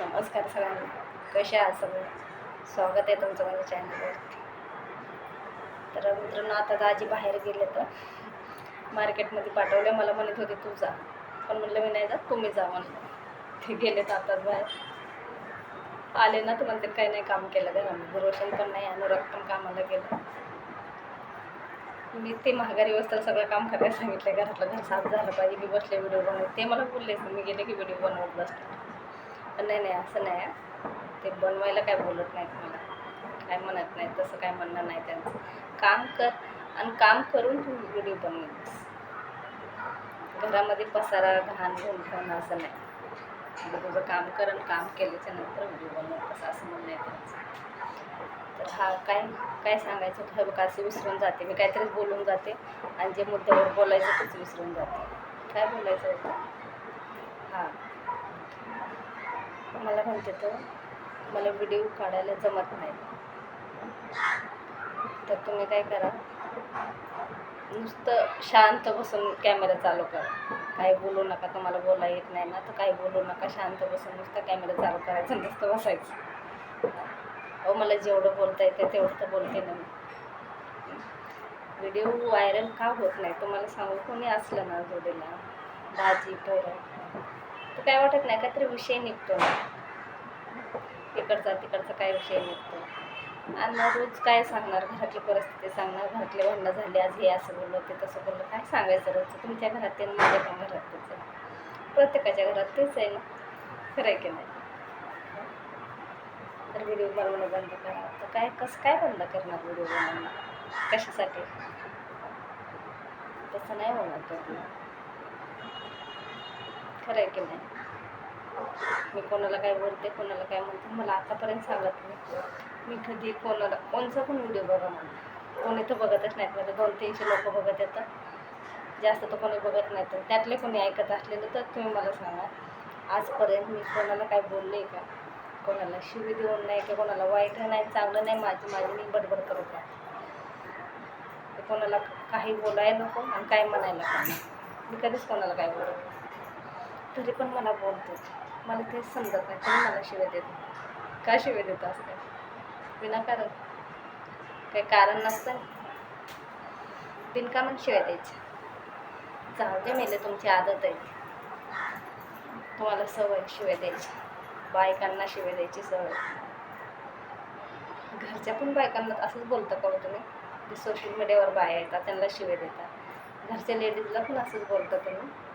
नमस्कार सगळ्यांना. कसे आहात सगळे? स्वागत आहे तुमचं माझ्या चॅनलवरती तर मित्रांनो आता दाजी बाहेर गेले तर मार्केटमध्ये पाठवले मला म्हणत होते तू जा. पण म्हणलं मी नाही जात तुम्ही जा म्हणलं. ते गेले तर आताच बाहेर. आले ना तर म्हणते काही नाही काम केलं घरामध्ये. रोशन पण नाही अनुराग पण कामाला गेलं. मी ते महागारी वस्त्र सगळं काम करायला सांगितलं घरातलं घर साफ झालं पाहिजे. मी बसले व्हिडिओ बनवत. ते मला बोललेच मी गेले की व्हिडिओ बनवत बसले. पण नाही नाही असं नाही. आहे. ते बनवायला काय बोलत नाहीत मला. काय म्हणत नाही तसं काय म्हणणं नाही त्यांचं. काम कर आणि काम करून तू व्हिडिओ बनव. घरामध्ये पसारा घाण घेऊन ठेवणं असं नाही. म्हणजे तुझं काम कर आणि काम केल्याच्यानंतर व्हिडिओ बनवत असं असं म्हणणं आहे त्यांचं. तर हा काय काय सांगायचं? होतं हे विसरून जाते. मी काहीतरीच बोलून जाते आणि जे मुद्द्यावर बोलायचं तेच विसरून जाते. काय बोलायचं होतं? हां. मला म्हणते तर मला व्हिडिओ काढायला जमत नाही. तर तुम्ही काय करा नुसतं शांत बसून कॅमेरा चालू करा. काही बोलू नका तुम्हाला बोला येत नाही ना तर काही बोलू नका. शांत बसून नुसतं कॅमेरा चालू करायचा नुसतं बसायचं. अहो मला जेवढं बोलता येते तेवढं तर बोलते ना मी. व्हिडिओ व्हायरल का होत नाही? तुम्हाला सांगू कोणी असलं ना जोडीला भाजी पोरं काय वाटत नाही काहीतरी विषय निघतो. तिकडचा इकडचा तिकडचा काय विषय निघतो. आणि मग रोज काय सांगणार घरातली परिस्थिती सांगणार घरातले भांडणं झाले आज हे असं बोललं ते तसं बोललं काय सांगायचं रोजचं तुमच्या घरात ते माझ्या पण घरात तेच आहे. प्रत्येकाच्या घरात तेच आहे ना. खरं आहे की नाही? तर व्हिडिओ बनवणं बंद करा. तर काय कसं काय बंद करणार व्हिडिओ बनवणं? कशासाठी? तसं नाही होणार तर खरं आहे की नाही? मी कोणाला काय बोलते कोणाला काय म्हणते मला आतापर्यंत सांगत नाही. मी कधी कोणाला कोणचा पण व्हिडिओ बघा म्हणते कोणी तर बघतच नाहीत म्हणजे दोन तीनशे लोक बघत येतात. जास्त तर कोणी बघत नाहीत. त्यातले कोणी ऐकत असलेलं तर तुम्ही मला सांगा. आजपर्यंत मी कोणाला काय बोलले का? कोणाला शिवी देऊन नाही की? कोणाला वाईट नाही चांगलं नाही माझी माझी मी बडबड करत राहते कोणाला काही बोलायला नको आणि काय म्हणायला पण मी कधीच कोणाला काय बोलत नाही. तरी पण मला बोलतो. मला तेच समजत नाही. तरी मला शिव्या देतो का शिव्या देतो असं काय विनाकारण. काही कारण नसतं? बिनकामन शिव्या द्यायचे. जाऊ दे मेले तुमची आदत आहे. तुम्हाला सवय शिव्या द्यायची. बायकांना शिव्या द्यायची सवय. घरच्या पण बायकांना असंच बोलतं का हो तुम्ही? जे सोशल मीडियावर बाया येतात त्यांना शिव्या देतात. घरच्या लेडीजला पण असंच बोलता तुम्ही?